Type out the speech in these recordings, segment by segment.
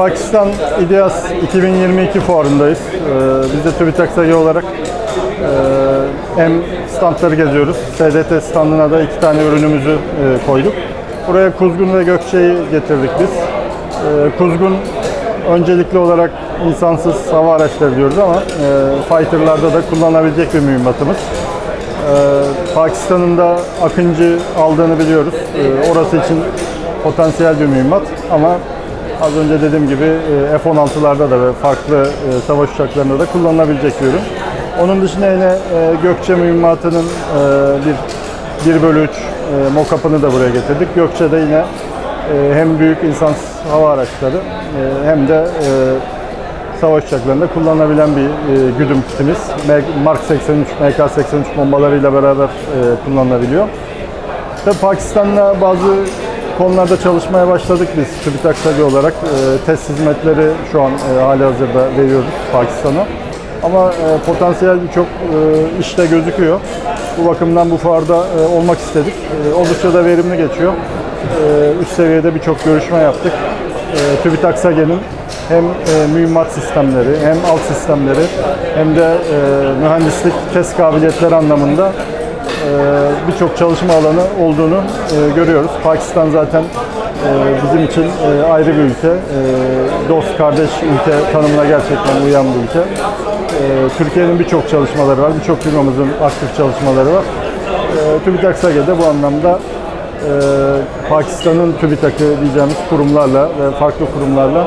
Pakistan İDEAS 2022 fuarındayız. Ee, Biz de TÜBİTAK SAGE olarak e, hem standları geziyoruz. SDT standına da iki tane ürünümüzü e, koyduk. Buraya Kuzgun ve Gökçe'yi getirdik biz. Ee, Kuzgun öncelikli olarak insansız hava araçları diyoruz ama e, fighterlarda da kullanabilecek bir mühimmatımız. Ee, Pakistan'ın da Akıncı aldığını biliyoruz. Ee, Orası için potansiyel bir mühimmat ama az önce dediğim gibi e, F-16'larda da ve farklı e, savaş uçaklarında da kullanılabilecek bir ürün. Onun dışında yine e, Gökçe mühimmatının bir 1 bölü 3 mock-up'ını da buraya getirdik. Gökçe'de yine hem büyük insansız hava araçları hem de savaş uçaklarında kullanılabilen bir güdüm kitimiz. Mark 83, MK-83 bombalarıyla beraber kullanılabiliyor. Tabii Pakistan'la bazı konularda çalışmaya başladık biz TÜBİTAK SAGE olarak. E, test hizmetleri şu an e, hali hazırda veriyoruz Pakistan'a. Ama e, potansiyel birçok e, işte gözüküyor. Bu bakımdan bu fuarda e, olmak istedik. E, oldukça da verimli geçiyor. E, üst seviyede birçok görüşme yaptık. E, TÜBİTAK SAGE'nin hem e, mühimmat sistemleri hem alt sistemleri hem de e, mühendislik test kabiliyetleri anlamında birçok çalışma alanı olduğunu e, görüyoruz. Pakistan zaten e, bizim için e, ayrı bir ülke. Dost, kardeş ülke tanımına gerçekten uyan bir ülke. Türkiye'nin birçok çalışmaları var, birçok firmamızın aktif çalışmaları var. TÜBİTAK SAGE de bu anlamda Pakistan'ın TÜBİTAK'ı diyeceğimiz kurumlarla ve farklı kurumlarla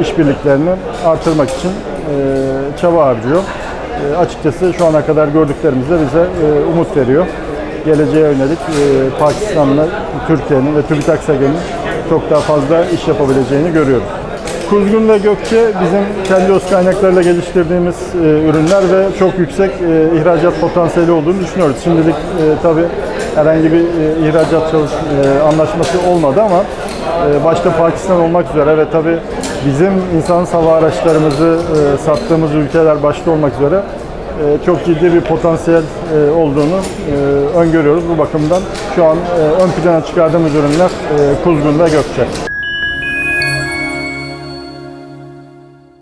işbirliklerini artırmak için çaba harcıyor. E, açıkçası şu ana kadar gördüklerimiz de bize e, umut veriyor. Geleceğe yönelik e, Pakistan'la Türkiye'nin ve TÜBİTAK SAGE'nin çok daha fazla iş yapabileceğini görüyoruz. Kuzgun ve Gökçe bizim kendi öz kaynaklarıyla geliştirdiğimiz e, ürünler ve çok yüksek e, ihracat potansiyeli olduğunu düşünüyoruz. Şimdilik e, tabii herhangi bir e, ihracat çalış, e, anlaşması olmadı ama başta Pakistan olmak üzere ve tabii bizim insan hava araçlarımızı e, sattığımız ülkeler başta olmak üzere e, çok ciddi bir potansiyel e, olduğunu öngörüyoruz. Bu bakımdan şu an ön plana çıkardığımız ürünler Kuzgun ve Gökçe.